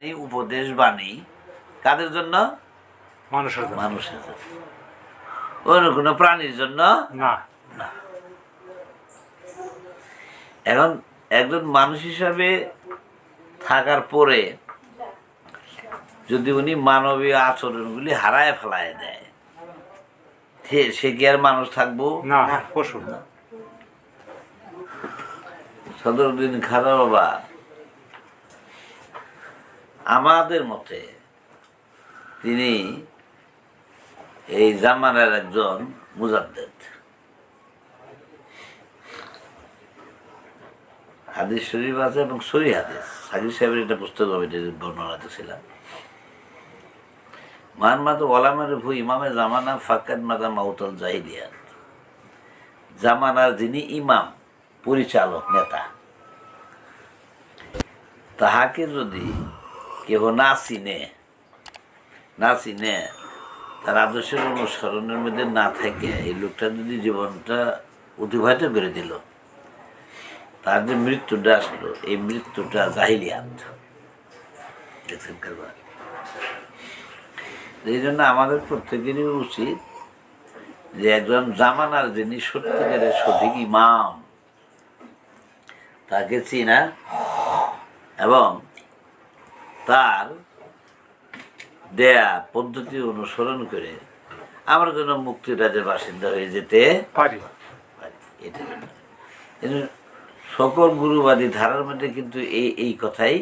এই উপদেশ বাণী কাদের জন্য? মানুষের জন্য। মানুষের জন্য। অন্য কোনো প্রাণীর জন্য? না। এখন একজন মানুষ হিসাবে থাকার পরে যদি উনি মানবীয় আচরণগুলি হারায় ফেলায় দেয় সে- কি আর মানুষ থাকব? না পশু। সদরুদ্দিন খাদা বাবা আমাদের মতে তিনি এই জামানার একজন মুজাদ্দেদ। হাদিস শরীফ আছে এবং সরি হাদিস। সাকিব সাহেবের একটা পুস্তক আমি বর্ণনা দিয়েছিলাম। মান ওলামের ভু ইমামে জামানা ফাক্কাত মাদা মাউতাল জাহিলিয়াত। জামানার যিনি ইমাম, পরিচালক, নেতা। তাহাকে যদি কেহ না চিনে না চিনে তার আদর্শের অনুসরণের মধ্যে না থাকে এই লোকটা যদি জীবনটা অতিবাহিত করে দিল, তার যে মৃত্যুটা আসলো, এই মৃত্যুটা জাহিলিয়াত দেখছেন এই জন্য আমাদের প্রত্যেকেরই উচিত যে একজন জামানার যিনি সত্যিকারের সঠিক ইমাম, তাকে চিনা এবং তার দেয়া পদ্ধতি অনুসরণ করে আমরা যেন মুক্তি রাজ্যের বাসিন্দা হয়ে যেতে পারি। এটা সকল গুরুবাদী ধারার মধ্যে কিন্তু এই এই কথাই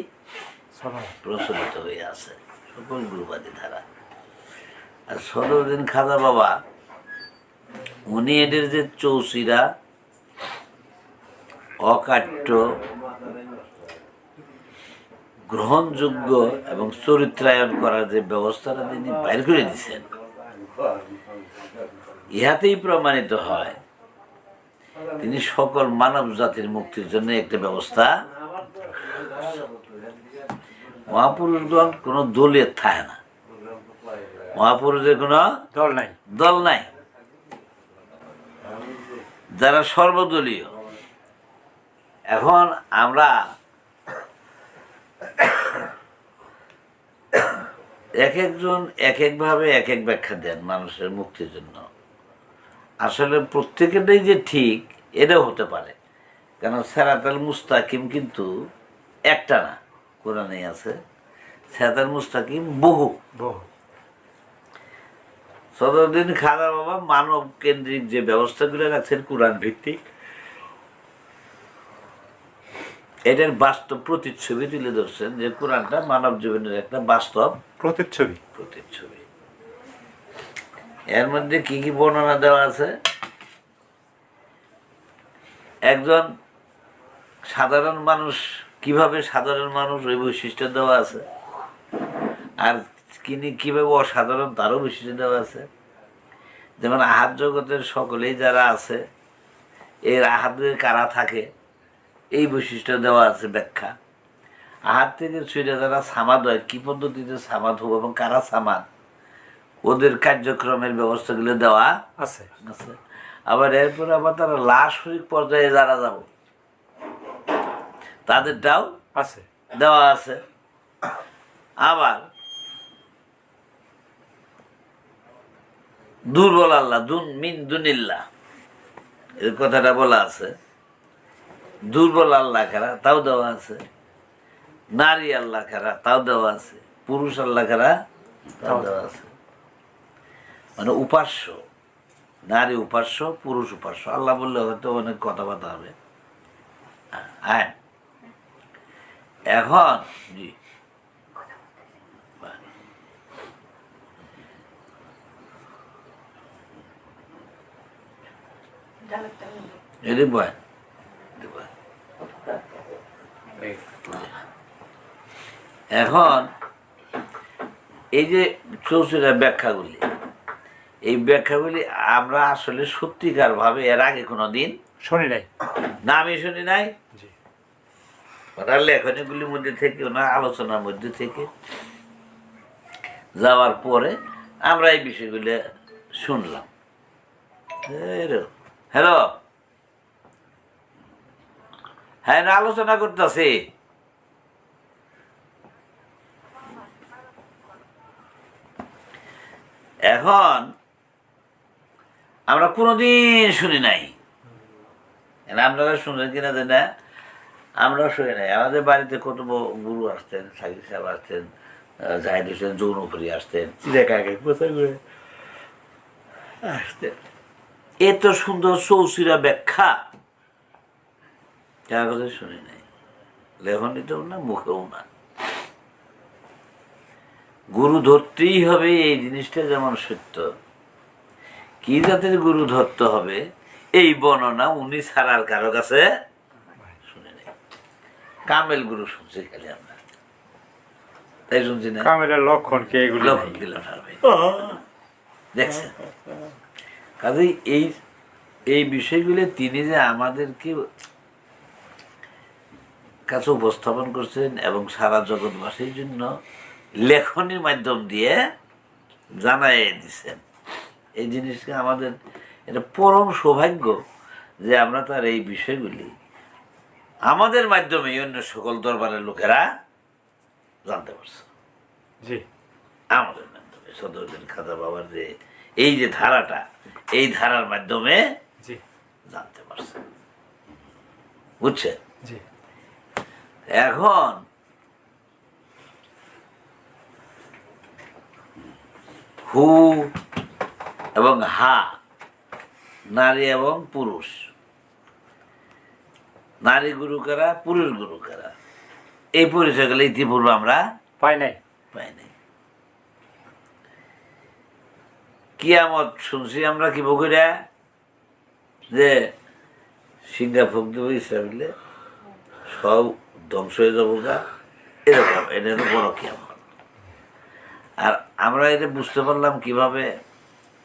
প্রচলিত হয়ে আছে। সকল গুরুবাদী ধারা। আর সদরদিন খাজা বাবা উনি এদের যে চৌচিরা অকাট্য গ্রহণযোগ্য এবং চরিত্রায়ন করার যে ব্যবস্থাটা তিনি বাইর করে দিচ্ছেন ইহাতেই প্রমাণিত হয় তিনি সকল মানব জাতির মুক্তির জন্য একটা ব্যবস্থা মহাপুরুষগণ কোনো দলের থাকে না। মহাপুরুষের কোনো দল নাই। দল নাই। যারা সর্বদলীয়। এখন আমরা এক একজন এক একভাবে এক এক ব্যাখ্যা দেন মানুষের মুক্তির জন্য। আসলে প্রত্যেকেটাই যে ঠিক এটাও হতে পারে। কেন সেরাতাল মুস্তাকিম কিন্তু একটা না কোরআনেই আছে সেরাতাল মুস্তাকিম বহু। বহু। সদরদিন খাদা বাবা মানব কেন্দ্রিক যে ব্যবস্থাগুলো রাখছেন কোরআন ভিত্তিক এটার বাস্তব প্রতিচ্ছবি তুলে ধরছেন যে কোরআনটা মানব জীবনের একটা বাস্তব প্রতিচ্ছবি। প্রতিচ্ছবি। এর মধ্যে কি কি বর্ণনা দেওয়া আছে? একজন সাধারণ মানুষ কীভাবে সাধারণ মানুষ ওই বৈশিষ্ট্য দেওয়া আছে? আর কিনি কীভাবে অসাধারণ তারও বৈশিষ্ট্য দেওয়া আছে? যেমন আহাত জগতের সকলেই যারা আছে এর আহাতের কারা থাকে? এই বৈশিষ্ট্য দেওয়া আছে ব্যাখ্যা। আহাত থেকে ছুঁড়ে যারা সামাদ হয় কি পদ্ধতিতে সামাদ হব এবং কারা সামাদ? ওদের কার্যক্রমের ব্যবস্থাগুলো দেওয়া আছে। আছে। আবার এরপর আবার তারা লাশ শরীর পর্যায়ে যারা যাব তাদেরটাও আছে। দেওয়া আছে। আবার দুর্বল আল্লাহ দুন মিন দুনিল্লাহ এর কথাটা বলা আছে। দুর্বল আল্লাহ খারা তাও দেওয়া আছে। নারী আল্লাহ খারা তাও দেওয়া আছে। পুরুষ আল্লাহ খারা তাও দেওয়া আছে। মানে উপাস্য নারী উপাস্য পুরুষ উপাস্য। আল্লাহ বললে হয়তো অনেক কথাবার্তা হবে। হ্যাঁ। এখন জি। এটি বয়। এখন এই যে চৌচুরা ব্যাখ্যাগুলি এই ব্যাখ্যাগুলি আমরা আসলে সত্যিকার ভাবে এর আগে কোনো দিন শুনি নাই। না আমি শুনি নাই? ওনার লেখনীগুলির মধ্যে থেকে ওনার আলোচনার মধ্যে থেকে যাওয়ার পরে আমরা এই বিষয়গুলো শুনলাম। হ্যালো? হ্যাঁ না আলোচনা করতেছি। এখন আমরা কোনোদিন শুনি নাই। আপনারা শুনলেন কিনা যে না আমরা শুনি নাই। আমাদের বাড়িতে কত গুরু আসতেন সাকিব সাহেব আসতেন জাহিদ হোসেন যৌনপুরি আসতেন। কোথায় করে আসতেন। এত সুন্দর চৌচিরা ব্যাখ্যা কাগজে শুনি নাই। লেখনীতেও না মুখেও না। গুরু ধরতেই হবে এই জিনিসটা যেমন সত্য। কি জাতের গুরু ধরতে হবে? এই বর্ণনা উনি ছাড়ার কারও কাছে শুনে নেই। কামেল গুরু শুনছি খালি আমরা। তাই শুনছি না? কামেলের লক্ষণ কি এগুলো লক্ষণ দেখছেন? কাজেই এই এই বিষয়গুলো তিনি যে আমাদেরকে কাছে উপস্থাপন করছেন এবং সারা জগৎবাসীর জন্য লেখনির মাধ্যম দিয়ে জানাই দিচ্ছেন এই জিনিসকে আমাদের এটা পরম সৌভাগ্য যে আমরা তার এই বিষয়গুলি আমাদের মাধ্যমে অন্য সকল দরবারের লোকেরা জানতে পারছে। জি। আমাদের মাধ্যমে সদরদের খাতা বাবার যে এই যে ধারাটা এই ধারার মাধ্যমে জানতে পারছে। বুঝছেন? জি। এখন হু এবং হা নারী এবং পুরুষ। নারী গুরু কারা পুরুষ গুরু কারা এই পরিচয়গুলো ইতিপূর্বে আমরা পাই নাই। পাই নাই। কিয়ামত শুনছি আমরা কি বকুরা যে সিঙ্গা ফুক দেবো ইসরাবিলে সব ধ্বংস হয়ে যাব গা এরকম এটা বড় কিয়ামত। আর আমরা এটা বুঝতে পারলাম কীভাবে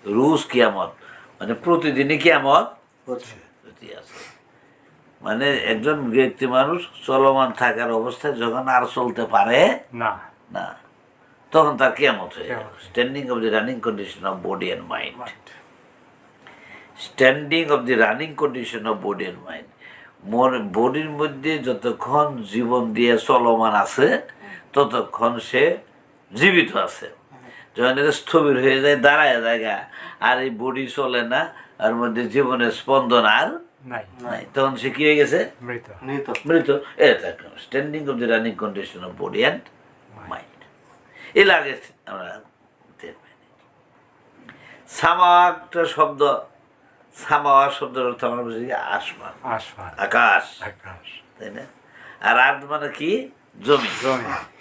রুশ কিয়ামত মানে প্রতিদিনই কিয়ামত আছে। মানে একজন ব্যক্তি মানুষ চলমান থাকার অবস্থায় যখন আর চলতে পারে না। না তখন তার কেমত হয়ে গেল। Standing of the running condition of body and mind standing of the running condition of body and mind মোর বডির মধ্যে যতক্ষণ জীবন দিয়ে চলমান আছে ততক্ষণ সে জীবিত আছে। যখন এটা স্থবির হয়ে যায় দাঁড়ায় জায়গা আর এই বডি চলে না আর মধ্যে জীবনের স্পন্দন আর নাই। নাই। তখন সে কি হয়ে গেছে? মৃত। মৃত। এটা standing of the running condition of body and mind এর আগে আমরা সামাকটা শব্দ। সামাওয়া শব্দের অর্থ আমরা বুঝি কি আসমান। আসমান। আকাশ। আকাশ। তাই না? আর আর্থ মানে কি? জমি। জমি।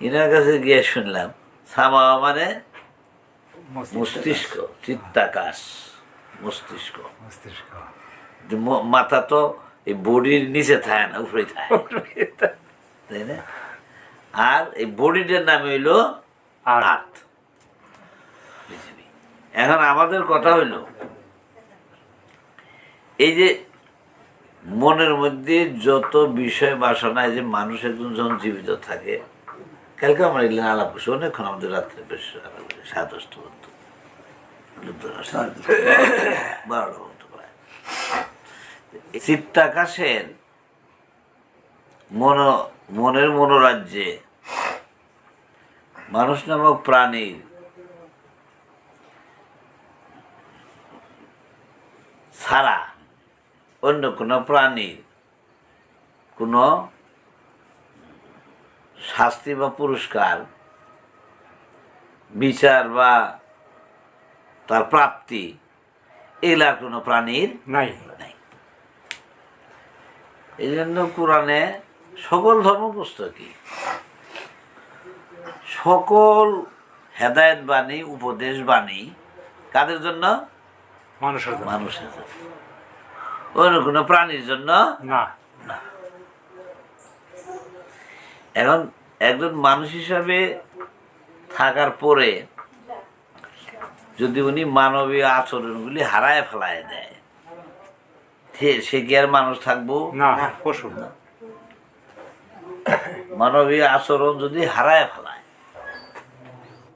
ইনার কাছে গিয়ে শুনলাম সামাওয়া মানে মস্তিষ্ক চিত্তাকাশ মস্তিষ্ক। মস্তিষ্ক। মাথা তো এই বডির নিচে থাকে না উপরে থাকে। তাই না? আর এই বডিটার নাম হইল আর আর্থ। এখন আমাদের কথা হইল এই যে মনের মধ্যে যত বিষয় বাসনায় যে মানুষ একজন যখন জীবিত থাকে কালকে আমরা এগুলো আলাপ করছি অনেকক্ষণ আমাদের রাত্রে বেশ আলাপ করি, সাত দশটা। পর্যন্ত বারোটা পর্যন্ত প্রায়। চিত্তাকাশের মন মনের মনোরাজ্যে। মানুষ নামক প্রাণীর ছাড়া অন্য কোনো প্রাণীর কোনো শাস্তি বা পুরস্কার বিচার বা তার প্রাপ্তি এগুলা কোনো প্রাণীর নাই। নাই। এই জন্য কোরআনে সকল ধর্ম পুস্তকই সকল হেদায়ত বাণী উপদেশ বাণী কাদের জন্য? মানুষের মানুষের জন্য। অন্য কোনো প্রাণীর জন্য? না। এখন একজন মানুষ হিসাবে থাকার পরে যদি উনি মানবীয় আচরণগুলি হারায় ফেলায় দেয় সে- কি আর মানুষ থাকব? না পশু মানবীয় আচরণ যদি হারায় ফেলায়